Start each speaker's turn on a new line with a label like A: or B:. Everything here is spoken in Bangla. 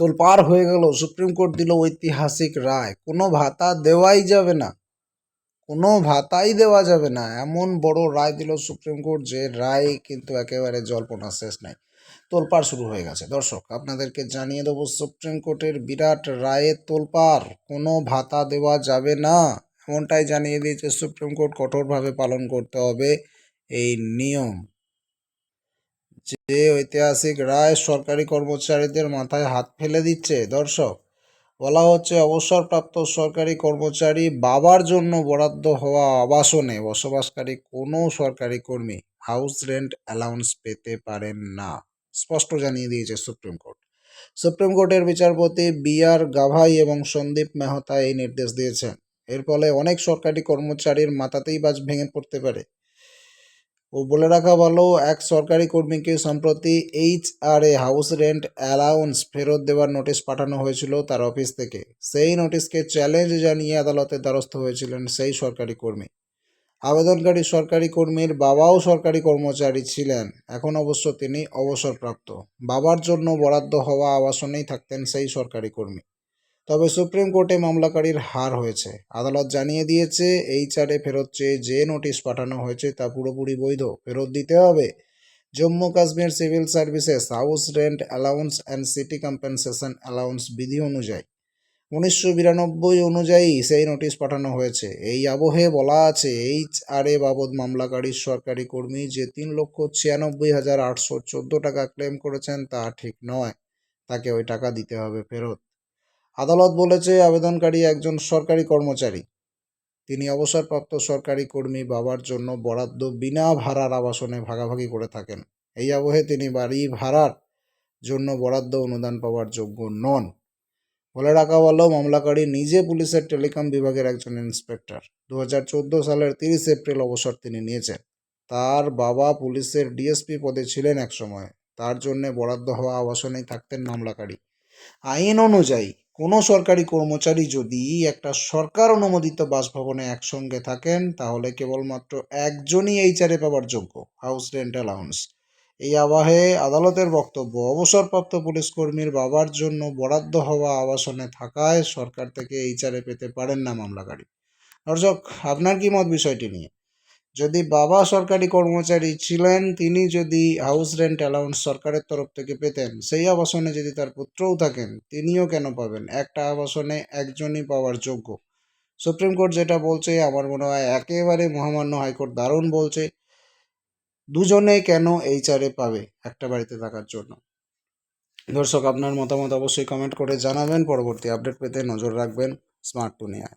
A: তোলপাড় হয়ে গেল। সুপ্রিম কোর্ট দিল ঐতিহাসিক রায়। কোনো ভাতা দেওয়াই যাবে না। কোনো ভাতাই দেওয়া যাবে না। এমন বড় রায় দিল সুপ্রিম কোর্ট যে রায় কিন্তু একেবারে জল্পনা শেষ নাই। তোলপাড় শুরু হয়ে গেছে। দর্শক, আপনাদেরকে জানিয়ে দেবো, সুপ্রিম কোর্টের বিরাট রায়ে তোলপাড় কোনো ভাতা দেওয়া যাবে না। এমনটাই জানিয়ে দিয়েছে সুপ্রিম কোর্ট কঠোরভাবে পালন করতে হবে। এই নিয়ম যে ঐতিহাসিক রায় সরকারি কর্মচারীদের মাথায় হাত ফেলে দিচ্ছে, দর্শক। বলা হচ্ছে অবসরপ্রাপ্ত সরকারি কর্মচারী বাবার জন্য বরাদ্দ হওয়া আবাসনে বসবাসকারী কোনো সরকারি কর্মী হাউস রেন্ট অ্যালাউন্স পেতে পারেন না, স্পষ্ট জানিয়ে দিয়েছে সুপ্রিম কোর্ট। সুপ্রিম কোর্টের বিচারপতি বি আর গাভাই এবং সন্দীপ মেহতা এই নির্দেশ দিয়েছেন। এর ফলে অনেক সরকারি কর্মচারীর মাথাতেই বাজ ভেঙে পড়তে পারে। ও বলে রাখা ভালো, এক সরকারি কর্মীকে সম্প্রতি H R A house rent allowance ফেরত দেওয়ার নোটিশ পাঠানো হয়েছিল তার অফিস থেকে। সেই নোটিশকে চ্যালেঞ্জ জানিয়ে আদালতের দ্বারস্থ হয়েছিলেন সেই সরকারি কর্মী। আবেদনকারী সরকারি কর্মীর বাবাও সরকারি কর্মচারী ছিলেন। এখন অবশ্য তিনি অবসরপ্রাপ্ত। বাবার জন্য বরাদ্দ হওয়া আবাসনেই থাকতেন সেই সরকারি কর্মী। তবে সুপ্রিম কোর্টে মামলাকারীর হার হয়েছে। আদালত জানিয়ে দিয়েছে, এইচআরএ ফেরত চেয়ে যে নোটিশ পাঠানো হয়েছে তা পুরোপুরি বৈধ, ফেরত দিতে হবে। Jammu Kashmir civil services house rent allowance and city compensation allowance বিধি অনুযায়ী। উনিশশো বিরানব্বই অনুযায়ী সেই নোটিশ পাঠানো হয়েছে। এই আবহে বলা আছে এইচ আর এ বাবদ মামলাকারীর সরকারি কর্মী যে তিন লক্ষ ছিয়ানব্বই হাজার আটশো চোদ্দ টাকা ক্লেম করেছেন তা ঠিক নয়। তাকে ওই টাকা দিতে হবে ফেরত। আদালত বলেছে, আবেদনকারী একজন সরকারি কর্মচারী। তিনি অবসরপ্রাপ্ত সরকারি কর্মী বাবার জন্য বরাদ্দ বিনা ভাড়ার আবাসনে ভাগাভাগি করে থাকেন। এই আবহে তিনি বাড়ি ভাড়ার জন্য বরাদ্দ অনুদান পাওয়ার যোগ্য নন। বলে রাখা হলো, মামলাকারী নিজে পুলিশের টেলিকম বিভাগের একজন ইন্সপেক্টর। দু হাজার চোদ্দ সালের তিরিশ এপ্রিল অবসর তিনি নিয়েছেন। তার বাবা পুলিশের ডিএসপি পদে ছিলেন এক সময় তার জন্য বরাদ্দ হওয়া আবাসনেই থাকতেন মামলাকারী। আইন অনুযায়ী কোনো সরকারি কর্মচারী যদি একটা সরকার অনুমোদিত বাসভবনে একসঙ্গে থাকেন, তাহলে কেবলমাত্র একজনই এইচআরএ পাওয়ার যোগ্য, হাউস রেন্ট অ্যালাউন্স এই আবাহে আদালতের বক্তব্য, অবসরপ্রাপ্ত পুলিশ কর্মীর বাবার জন্য বরাদ্দ হওয়া আবাসনে থাকায় সরকার থেকে এইচআরএ পেতে পারেন না মামলাকারী। দর্শক, আপনার কি মত বিষয়টি নিয়ে? যদি বাবা সরকারি কর্মচারী ছিলেন, তিনি যদি হাউস রেন্ট অ্যালাউন্স সরকারের তরফ থেকে পেতেন, সেই আবাসনে যদি তার পুত্রও থাকেন, তিনিও কেন পাবেন? একটা আবাসনে একজনই পাওয়ার যোগ্য। সুপ্রিম কোর্ট যেটা বলছে, আমার মনে হয় একেবারে মহামান্য হাইকোর্ট দারুণ বলছে, দুজনে কেন এইচআরএ পাবে একটা বাড়িতে থাকার জন্য? দর্শক, আপনার মতামত অবশ্যই কমেন্ট করে জানাবেন, পরবর্তী আপডেট পেতে নজর রাখবেন স্মার্ট দুনিয়ায়